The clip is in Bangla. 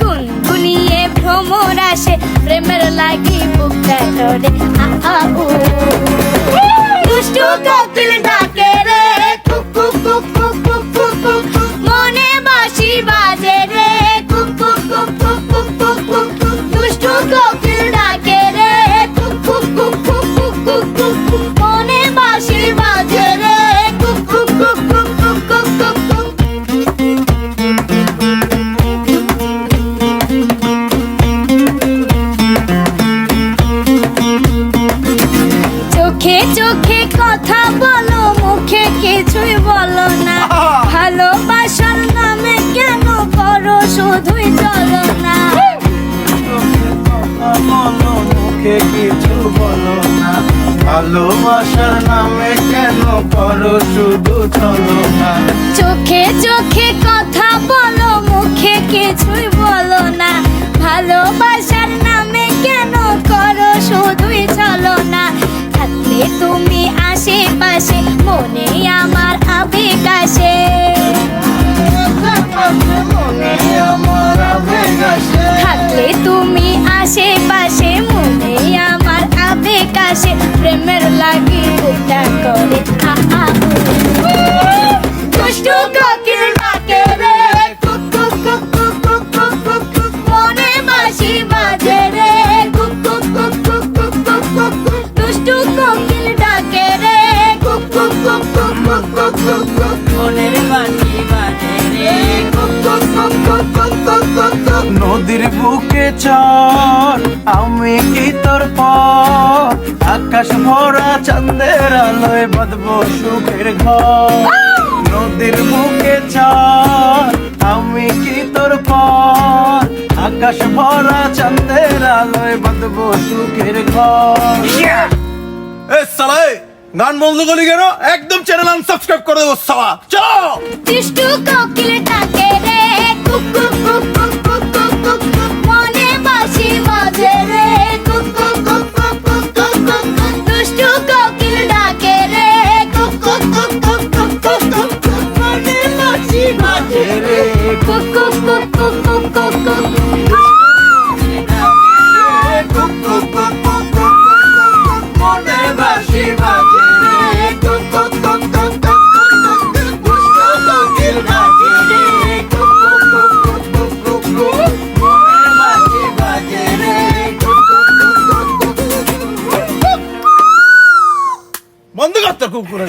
গুনগুনিয়ে ভ্রমর আসে প্রেমের লাগি বুক ধরে আ চোখে চোখে কথা বলো মুখে কিছুই বলো না। ভালোবাসার নামে কেন করো শুধুই চলো না। মুখে কিছু না। ভালোবাসার নামে কেন করো শুধু চলো না। চোখে চোখে কথা বলো মুখে কিছুই থাকলে তুমি আশেপাশে মনে আমার আবেগ আসে। প্রেমের লাগে গোটা করে। আহ চর আমি কি তোর প আকাশ ভরা চন্দের আলোয় বদব সুখের ঘর। নদীর বুকে চর আমি কি তোর প আকাশ ভরা চাঁদের আলোয় বদব সুখের ঘর। এ সালাই গান বন্ধ বলি কেন? একদম চ্যানেল আনসাবস্ক্রাইব করে দেবো সালা। চলো। চিষ্টু রে 만두 같다, 그거는.